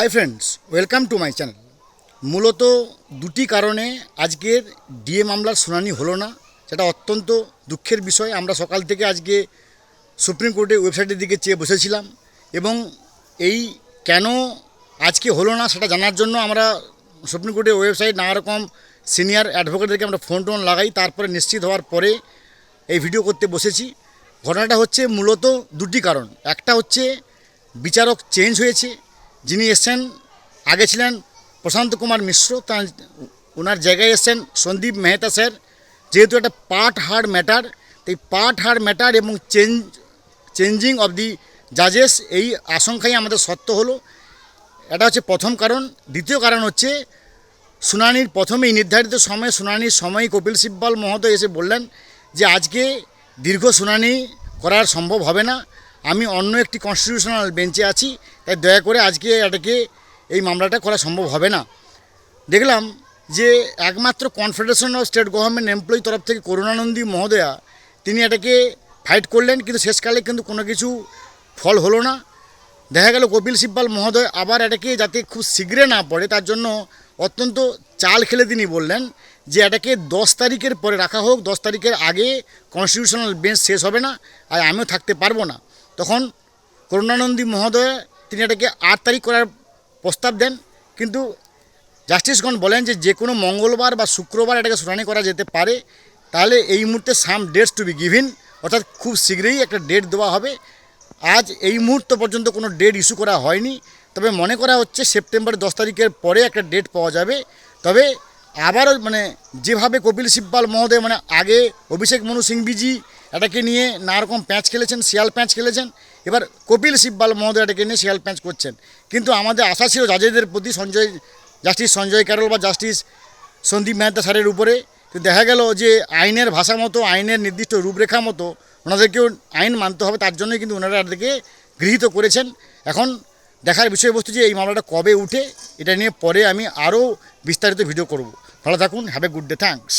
Hi friends welcome to my channel মূলত দুটি কারণে আজকের ডিএ মামলার শুনানি হলো না, সেটা অত্যন্ত দুঃখের বিষয়। আমরা সকাল থেকে আজকে সুপ্রিম কোর্টের ওয়েবসাইটের দিকে চেয়ে বসেছিলাম এবং এই কেন আজকে হলো না সেটা জানার জন্য আমরা সুপ্রিম কোর্টের ওয়েবসাইট নানা রকম সিনিয়র অ্যাডভোকেটদেরকে আমরা ফোন টোন লাগাই, তারপরে নিশ্চিত হওয়ার পরে এই ভিডিও করতে বসেছি। ঘটনাটা হচ্ছে মূলত দুটি কারণ। একটা হচ্ছে বিচারক চেঞ্জ হয়েছে যিনি এসছেন, আগে ছিলেন প্রশান্ত কুমার মিশ্র, তার ওনার জায়গায় এসছেন সন্দীপ মেহতা স্যার। যেহেতু একটা পার্ট হার্ড ম্যাটার, তাই পার্ট হার্ড ম্যাটার এবং চেঞ্জ, চেঞ্জিং অফ দি জাজেস এই আশঙ্কাই আমাদের সত্য হলো। এটা হচ্ছে প্রথম কারণ। দ্বিতীয় কারণ হচ্ছে, শুনানির প্রথমেই নির্ধারিত সময়ে, শুনানির সময় কপিল সিব্বল মহোদয় এসে বললেন যে, আজকে দীর্ঘ শুনানি করার সম্ভব হবে না। আমি অন্য একটি কনস্টিটিউশনাল বেঞ্চে আছি। তাই দয়া করে আজকে এটাকে এই মামলাটা করা সম্ভব হবে না। দেখলাম যে একমাত্র Confederation of State Government Employee তরফ থেকে করুণানন্দী মহোদয়া তিনি এটাকে ফাইট করলেন, কিন্তু শেষকালে কিন্তু কোনো কিছু ফল হলো না। দেখা গেল কপিল সিব্বাল মহোদয় আবার এটাকে যাতে খুব শীঘ্রে না পড়ে, তার জন্য অত্যন্ত চাল খেলে তিনি বললেন যে এটাকে দশ তারিখের পরে রাখা হোক, দশ তারিখের আগে কনস্টিটিউশনাল বেঞ্চ শেষ হবে না, আর আমিও থাকতে পারব না। তখন করুণানন্দী মহোদয় তিনি এটাকে আট তারিখ করার প্রস্তাব দেন। কিন্তু জাস্টিসগণ বলেন যে যে কোনো মঙ্গলবার বা শুক্রবার এটাকে শুনানি করা যেতে পারে। তাহলে এই মুহূর্তে some dates to be given, অর্থাৎ খুব শীঘ্রই একটা ডেট দেওয়া হবে। আজ এই মুহূর্ত পর্যন্ত কোনো ডেট ইস্যু করা হয়নি। তবে মনে করা হচ্ছে সেপ্টেম্বর দশ তারিখের পরে একটা ডেট পাওয়া যাবে। তবে আবারও মানে যেভাবে কপিল সিব্বাল মহোদয় মানে আগে অভিষেক মনু সিংভিজি এটাকে নিয়ে নানারকম প্যাঁচ খেলেছেন, শিয়াল প্যাঁচ খেলেছেন। এবার কপিল সিব্বাল মহোদয় এটাকে নিয়ে শিয়াল প্যাঁচ করছেন। কিন্তু আমাদের আশা ছিল জাজেদের প্রতি সঞ্জয়, জাস্টিস সঞ্জয় ক্যারল বা জাস্টিস সন্দীপ মেহতা স্যারের উপরে। কিন্তু দেখা গেল যে আইনের ভাষা মতো, আইনের নির্দিষ্ট রূপরেখা মতো ওনাদেরকেও আইন মানতে হবে, তার জন্যই কিন্তু ওনারা এটাকে গৃহীত করেছেন। এখন দেখার বিষয়বস্তু যে এই মামলাটা কবে উঠে, এটা নিয়ে পরে আমি আরও বিস্তারিত ভিডিও করব। ভালো থাকুন have a good day thanks